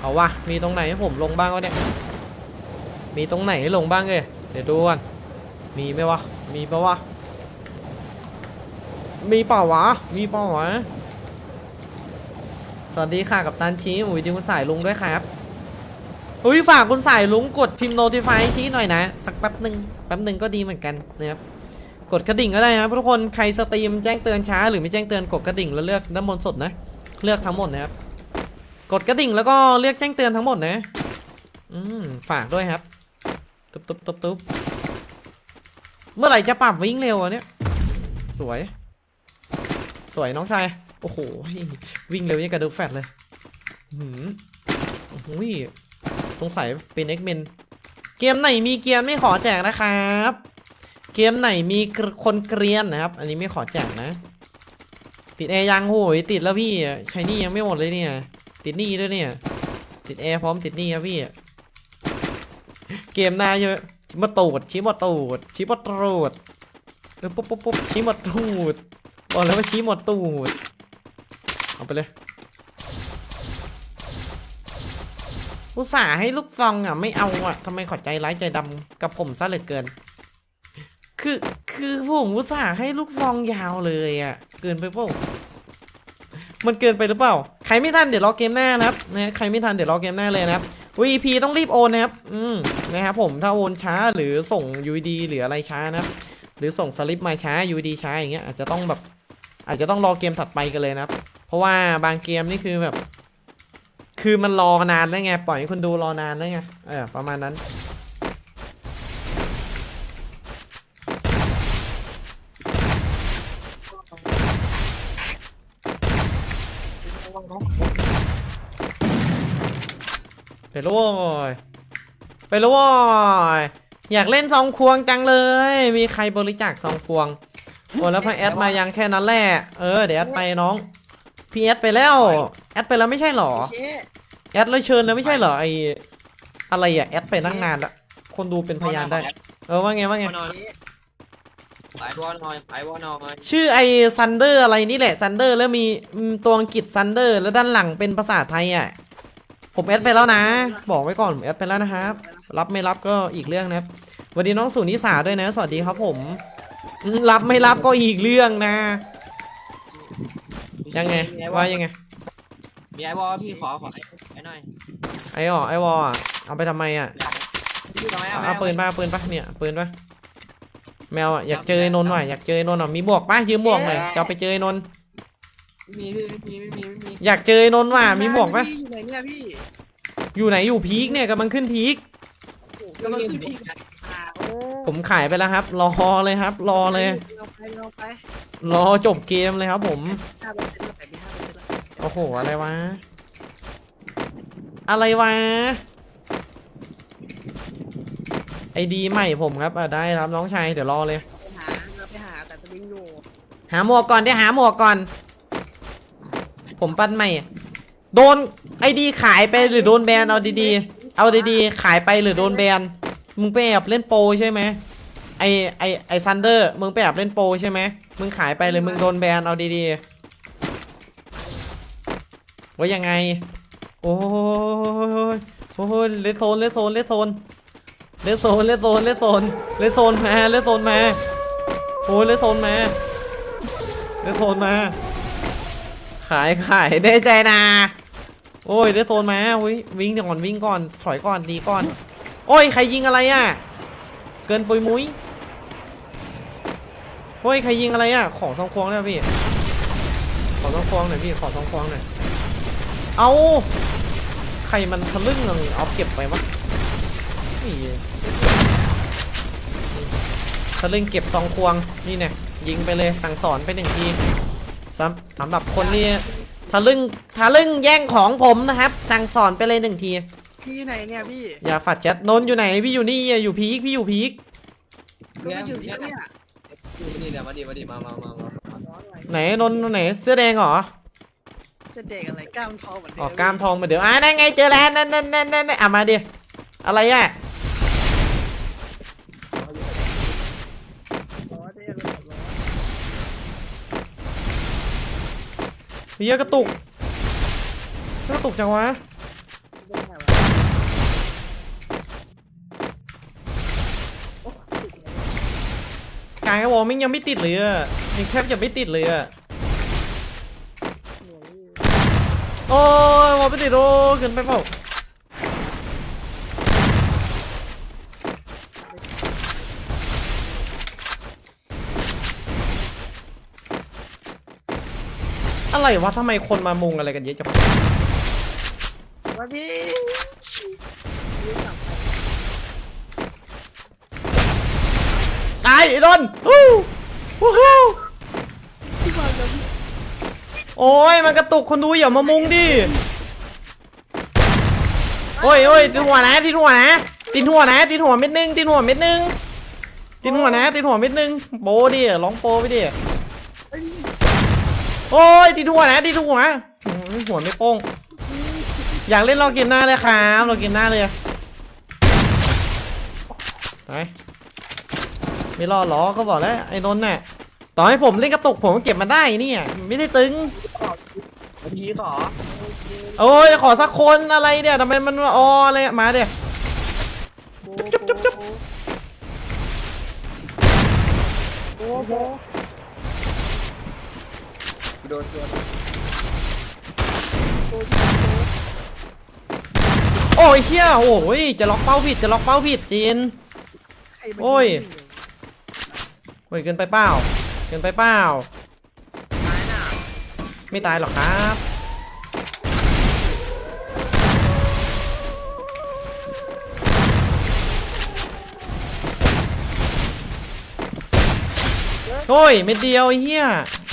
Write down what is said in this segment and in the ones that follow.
เอาวะมีตรงไหนให้ผมลงบ้างวะเนี่ย มีตรงไหนให้ลงบ้างเลยเดี๋ยวดูก่อนมีไหมวะ มีปะวะ มีเปล่าวะ มีเปล่าวะ สวัสดีค่ะกับตันชี้อุ้ยดีคุณสายลุงด้วยครับอุ้ยฝากคุณสายลุงกดพิมพ์ notify ชี้หน่อยนะ สักแป๊บหนึ่งแป๊บหนึ่งก็ดีเหมือนกันนะครับกดกระดิ่งก็ได้นะทุกคนใครสตรีมแจ้งเตือนช้าหรือไม่แจ้งเตือนกดกระดิ่งแล้วเลือกด้านบนสุดนะ เลือกทั้งหมดนะครับ กดกระดิ่งแล้วก็เรียกแจ้งเตือนทั้งหมดนะ อืม ฝากด้วยครับ ตุ๊บตุ๊บตุ๊บตุ๊บเมื่อไหร่จะปรับวิ่งเร็วอะเนี่ย สวย สวยน้องชาย โอ้โห วิ่งเร็วยังกระดูกแฟดเลยหืมโอ้โหสงสัยเป็นเอ็กเมนเกมไหนมีเกียร์ไม่ขอแจกนะครับ เกมไหนมีคนเกรียนนะครับ อันนี้ไม่ขอแจกนะ ติดแอร์ยังโหยติดแล้วพี่ใช้นี่ยังไม่หมดเลยเนี่ย ติดหนี้ด้วยเนี่ย ติดแอร์พร้อมติดหนี้ครับพี่ เกมหน้าเยอะชิมมาตูดชิมมาตูดชิมมาตูดเออปุ๊บปุ๊บปุ๊บชิมมาตูดบอกแล้วว่าชิมมาตูดเอาไปเลยอุตส่าห์ให้ลูกซองอะไม่เอาอะทำไมขอใจร้ายใจดำกับผมซะเหลือเกิน คือคือผมอุตส่าห์ให้ลูกซองยาวเลยอะ เกินไปเปล่า มันเกินไปหรือเปล่า ใครไม่ทันเดี๋ยวรอเกมหน้านะครับนะใครไม่ทันเดี๋ยวรอเกมหน้าเลยนะครับ VP ต้องรีบโอนนะครับ อืมนะครับผมถ้าโอนช้าหรือส่ง UD หรืออะไรช้านะครับหรือส่งสลิปมาช้า UD ช้าอย่างเงี้ยอาจจะต้องแบบอาจจะต้องรอเกมถัดไปกันเลยนะครับ เพราะว่าบางเกมนี่คือแบบ คือมันรอนานแล้วไง ปล่อยให้คนดูรอนานแล้วไง เออประมาณนั้น ไปแล้วโว้ยไปแล้วโว้ยอยากเล่นซองควงจังเลย มีใครบริจาคซองควงโอ้แล้วพอแอดมายังแค่นั้นแหละเออเดี๋ยวแอดไปน้องพี่แอดไปแล้วแอดไปแล้วไม่ใช่หรอเชะแอดเลยเชิญแล้วไม่ใช่เหรอไออะไรอะแอดไปตั้งนานละคนดูเป็นพยานได้ เออว่าไงว่าไง เชะไอวอนหน่อยไอวอนหน่อยชื่อไอซันเดอร์อะไรนี่แหละซันเดอร์แล้วมีอืมตัวอังกฤษซันเดอร์แล้วด้านหลังเป็นภาษาไทยอะ ผมแอดไปแล้วนะ บอกไว้ก่อนผมแอดไปแล้วนะครับ รับไม่รับก็อีกเรื่องนะครับสวัสดีน้องสุนิสาด้วยนะ สวัสดีครับผมอืมรับไม่รับก็อีกเรื่องนะ ยังไงว่ายังไง มีไอวอลพี่ขอขอไอ้หน่อยไอ้อ๋อไอ้วอลอะเอาไปทำไมอะ พี่ทำไมเอาเอาปืนป่ะปืนป่ะเนี่ยปืนป่ะ แมวอะอยากเจอไอ้นนท์หน่อยอยากเจอไอ้นนท์อะมีบวกป่ะยืมบวกหน่อยจะเอาไปเจอไอ้นนท์มีพี่ไม่มีไม่มีไม่มีอยากเจอไอ้นนท์ว่ะมีบวกป่ะพี่อยู่ไหนเนี่ยพี่อยู่ไหนอยู่พีคเนี่ยกำลังขึ้นพีคกำลังซื้อพี่อ่าโอ้ผมขายไปแล้วครับ รอเลยครับ รอเลยเราไปเราไปรอจบเกมเลยครับ ผม ห้าเปอร์เซ็นต์แต่ไม่ห้าเปอร์เซ็นต์แล้วโอ้โหอะไรวะ อะไรวะ ไอดีใหม่ผมครับอะได้ครับน้องชายเดี๋ยวรอเลย ไปหาเราไปหาแต่สวิงอยู่หาหมวกก่อนได้หาหมวกก่อน ผมปั้นใหม่โดนไอดีขายไปหรือโดนแบนเอาดีๆ เอาดีๆ ขายไปหรือโดนแบน มึงไปแอบเล่นโปรใช่ไหมไอไอไอซันเดอร์ มึงไปแอบเล่นโปรใช่ไหมมึงขายไปหรือมึงโดนแบนเอาดีๆว่ายังไง โอ้ยโอ้ยเลสโซนเลสโซนเลสโซน เลสโซนเลสโซนเลสโซนเลสโซนมาเลสโซนมาโอ้ยเลสโซนมาเลสโซนมา ขายขายได้ใจนะโอ้ยเลสโซนมาอุ้ยวิ่งก่อนวิ่งก่อนถอยก่อนดีก่อน โอ้ยใครยิงอะไรอะ เกินปุยมุ้ยโอ้ยใครยิงอะไรอะ ของซองควงเนี่ยพี่ขอซองควงหน่อยพี่ขอซองควงหน่อยเอาใครมันทะลึ่งอะเอาเก็บไปวะ ทะลึ่งเก็บซองควงนี่เนี่ยยิงไปเลยสั่งสอนไปหนึ่งทีสำสำหรับคนที่ทะลึ่งทะลึ่งแย่งของผมนะครับ สั่งสอนไปเลยหนึ่งทีพี่อยู่ไหนเนี่ยพี่อย่าฝัดแชทนนท์อยู่ไหนพี่อยู่นี่อยู่พีคพี่อยู่พีคก็ไม่อยู่พี่เนี่ยอยู่นี่เดี๋ยวมาดิมาดิมามามามาร้อนหน่อยไหนนนท์ไหนเสื้อแดงเหรอเส้นเด็กอะไรกล้ามทองเหมือนเดิมอ๋อกล้ามทองมาเดี๋ยวอะนั่นไงเจอแล้วนั่นนั่นนั่นนั่นอะมาดิอะไรอะ เฮียกระตุกกระตุกจังวะกายกับวอร์มิงยังไม่ติดเลยอะยังแทยังไม่ติดเลยอะโอ้ยวอร์ไม่ติดโอ้เกินไปเปล่า อะไรวะทำไมคนมามุงอะไรกันเยอะจังว่าพี่ยืนหลังไปตายไอ้ดนฮู้ฮู้ฮู้พี่บอลกับพี่โอ้ยมันกระตุกคนดูอย่ามามุงดิโอ้ยโอ้ยติดหัวนะติดหัวนะติดหัวนะติดหัวเม็ดนึงติดหัวเม็ดนึงติดหัวนะติดหัวเม็ดนึงโปดิร้องโปไปดิเฮ้ย โอ้ยติดหัวนะติดหัวอืมหัวไม่โป้ง อยากเล่นรอเกมหน้าเลยครับรอเกมหน้าเลยไปไม่รอดหรอก็บอกแล้วไอ้นนท์น่ะต่อให้ผมเล่นกระตุกผมก็เก็บมาได้เนี่ยไม่ได้ตึงพี่ขอโอ้ยขอสักคนอะไรเนี่ยทำไมมันอออะไรอะมาเดี๋ยโบจุ๊บจุ๊บจุ๊บโบโบ โดนโดนโบพี่โบโอ้ยเชี่ยโอ้ยจะล็อกเป้าผิดจะล็อกเป้าผิดจีน ใครมาโอ้ย โอ้ยเกินไปเปล่าเกินไปเปล่าตายน่ะไม่ตายหรอกครับ โอ้ยเม็ดเดียวไอ้เหี้ย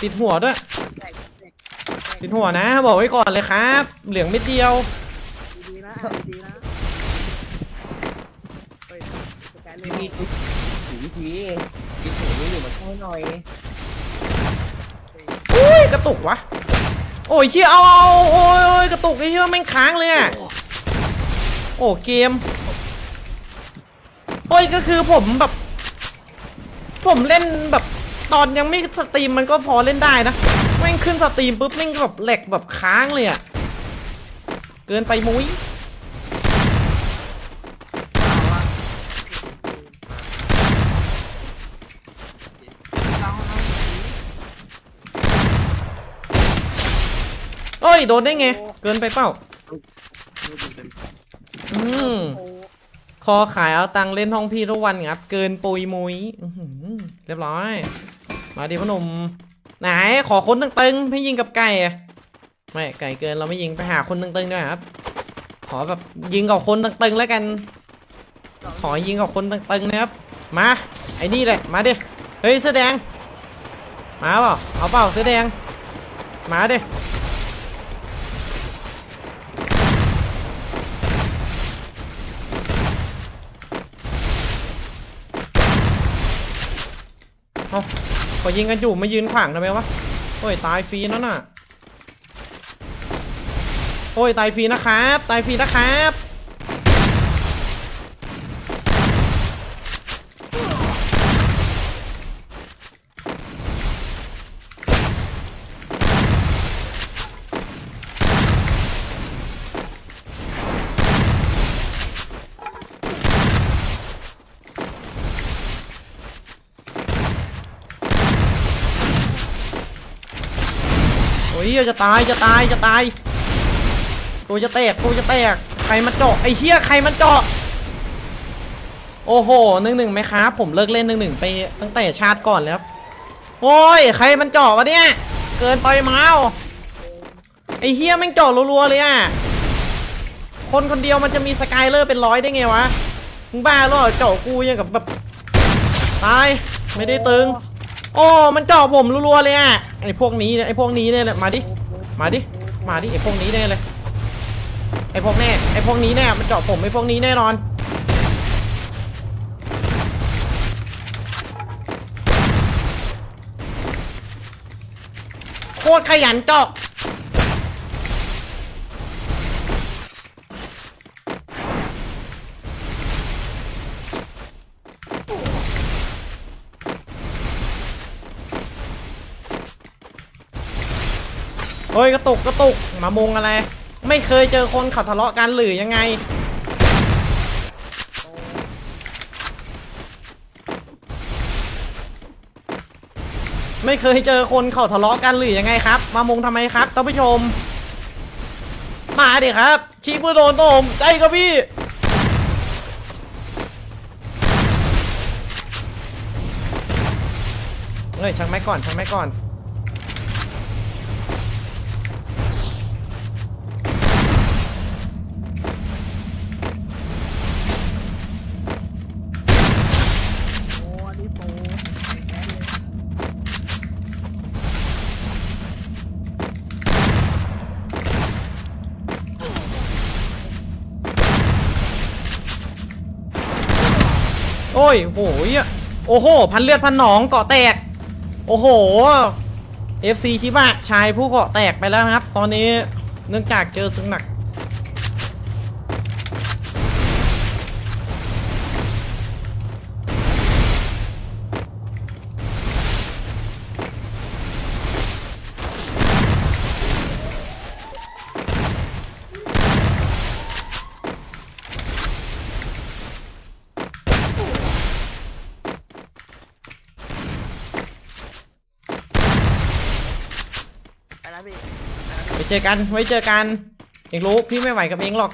ติดหัวด้วยแตกแตก ติดหัวนะ บอกไว้ก่อนเลยครับ เหลืองเม็ดเดียว ดีๆนะอ่านดีๆนะเฮ้ยสกายเลพี่ยพี่ถือวิธีกินถุงนี้อยู่มาช่วยหน่อยอุ้ยกระตุกวะ โอ้ยเชี่ยเอาเอาโอ้ยโอ้ยกระตุกไอ้เชี่ยแม่งค้างเลยอะโอ้เกม โอ้ยก็คือผมแบบ ผมเล่นแบบตอนยังไม่สตรีมมันก็พอเล่นได้นะแม่งขึ้นสตรีมปุ๊บแม่งแบบแหลกแบบค้างเลยอะเกินไปมุ้ยเอ้ยโดนได้ไง เกินไปเปล่า อืมคอขายเอาตังเล่นห้องพี่ทุกวันครับ เกินปุยมุยอื้อหือเรียบร้อย มาดิพ่อหนุ่ม ไหนขอคนตึงๆให้ยิงกับไก่อะไม่ไก่เกินเราไม่ยิงไปหาคนตึงๆด้วยครับ ขอแบบยิงกับคนตึงๆแล้วกัน ขอยิงกับคนตึงๆนะครับมาไอ้นี่เลยมาดิเฮ้ยเสื้อแดงมาเปล่าเอาเปล่าเสื้อแดงมาดิ ก็ยิงกันอยู่มายืนขวางทำไมวะโอ้ยตายฟรีนั่นน่ะโอ้ยตายฟรีนะครับ ตายฟรีนะครับ ยจะตายจะตายจะตายกูจะแตกกูจะแตกใครมาเจาะไอ้เหี้ยใครมาเจาะโอ้โหหนึ่งหนึ่งไหมครับผมเลิกเล่นหนึ่งหนึ่งไปตั้งแต่ชาติก่อนแล้วโอ้ยใครมันเจาะวะเนี่ยเกินไปเมาไอ้เหี้ยแม่งเจาะรัวๆเลยอะคนคนเดียวมันจะมีสกายเลอร์เป็นร้อยได้ไงวะมึงบ้าเหรอเจาะกูยังกับแบบตายไม่ได้ตึง โอ้มันเจาะผมรัวๆเลยอะ ไอ้พวกนี้เนี่ยไอ้พวกนี้เนี่ยแหละมาดิมาดิมาดิไอ้พวกนี้แน่เลยไอ้พวกแน่ไอ้พวกนี้แน่มันเจาะผมไอ้พวกนี้แน่นอนโคตรขยันเจาะ เฮ้ยกระตุกกระตุกมามงอะไร ไม่เคยเจอคนขับทะเลาะกันหรือยังไง ไม่เคยเจอคนเขาทะเลาะกันหรือยังไงครับ มามงทำไมครับท่านผู้ชม มาดิครับชี้มือโดนโตมใจครับพี่เฮ้ยชักไม้ก่อนชักไม้ก่อน อ้ยโหยโอ้โห พันเลือดพันหนองเกาะแตก โอ้โห FC ชิบะชายผู้เกาะแตกไปแล้วนะครับ ตอนนี้เนื่องจากเจอซึ่งหนัก จอกัน ไว้เจอกัน เองรู้พี่ไม่ไหวกับเองหรอก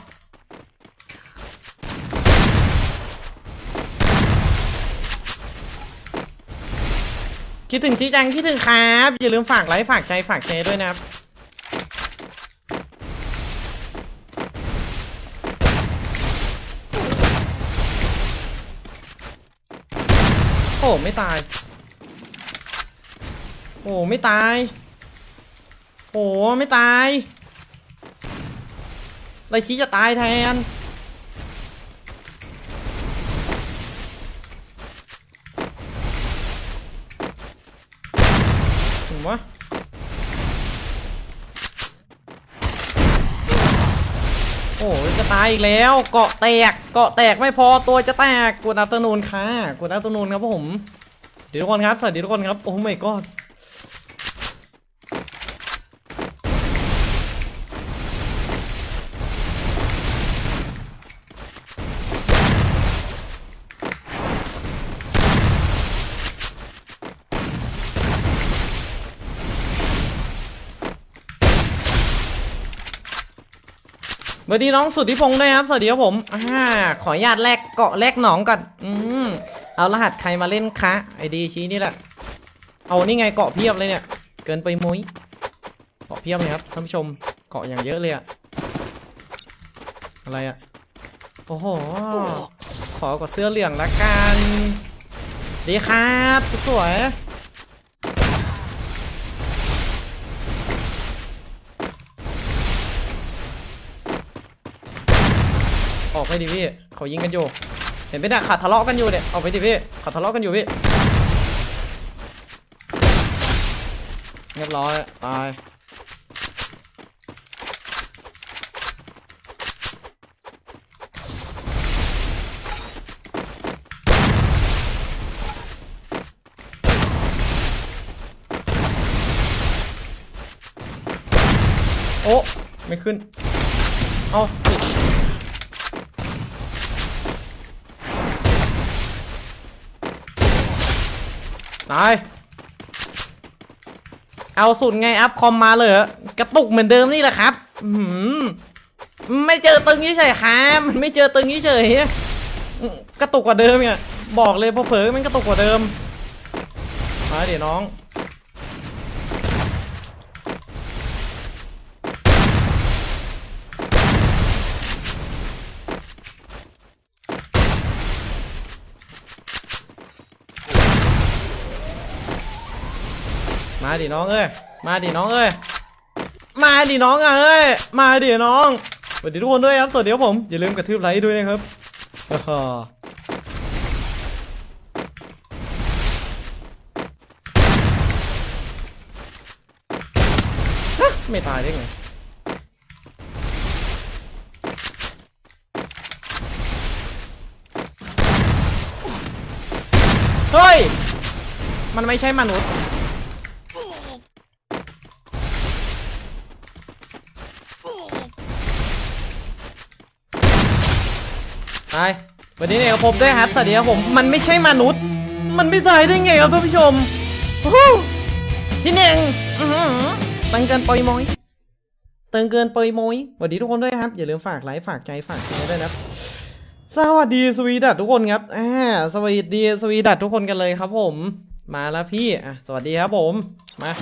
คิดถึงชี้จังคิดถึงครับ อย่าลืมฝากไลค์ฝากใจฝากแชร์ด้วยนะครับโอ้ไม่ตาย โอ้ไม่ตาย โอ้ไม่ตายไรชี้จะตายแทน ถึงวะโอ้จะตายอีกแล้ว เกาะแตก เกาะแตกไม่พอตัวจะแตกกูนับตนูนค่ะกูนับตนูนครับผมเดี๋ยวทุกคนครับ สวัสดีทุกคนครับ โอ้ไม่ก วัสดีน้องสุดที่พงษ์ด้วยครับ สวัสดีครับผมอ่าขออนุญาตแลกเกาะแลกหนองก่อน อืม เอารหัสใครมาเล่นคะไอดีชี้นี่แหละ เอานี่ไงเกาะเพียบเลยเนี่ย เกินไปมุ้ย เกาะเพียบเลยครับท่านผู้ชม เกาะอย่างเยอะเลยอะอะไรอะโอ้โห ขอกดเสื้อเหลืองละกัน ดีครับ สวย ออกไปดิพี่เขายิงกันอยู่ เห็นไหมเนี่ยขาดทะเลาะกันอยู่เนี่ยออกไปดิพี่ขาดทะเลาะกันอยู่พี่เรียบร้อยตายโอ้ไม่ขึ้น เอาปิด ตาย เอาสุดไงอัพคอมมาเลยกระตุกเหมือนเดิมนี่แหละครับอืมไม่เจอตึงเฉยครับมันไม่เจอตึงเฉยกระตุกกว่าเดิมเนี่ยบอกเลยพอเผลอมันกระตุกกว่าเดิมมาเดี๋ยวน้อง มาดิน้องเอ้ย มาดิน้องเอ้ย มาดิน้องอะเอ้ย มาดิน้องสวัสดีทุกคนด้วยครับ สวัสดีครับผม อย่าลืมกระทืบไลค์ด้วยนะครับฮ่าไม่ตายได้ไงเฮ้ย มันไม่ใช่มนุษย์ ไปวันนี้เนี่ยผมด้วยครับสวัสดีครับผมมันไม่ใช่มนุษย์ มันไม่ตายได้ไงครับท่านผู้ชมที่หนึ่งตังเกินปอยมอยเติงเกินปอยมอยสวัสดีทุกคนด้วยครับ อย่าลืมฝากไลค์ฝากใจฝากแชร์ด้วยนะครับสวัสดีสวีดัตทุกคนครับอ่าสวัสดีสวีดัตทุกคนกันเลยครับผม มาแล้วพี่อะสวัสดีครับผมมา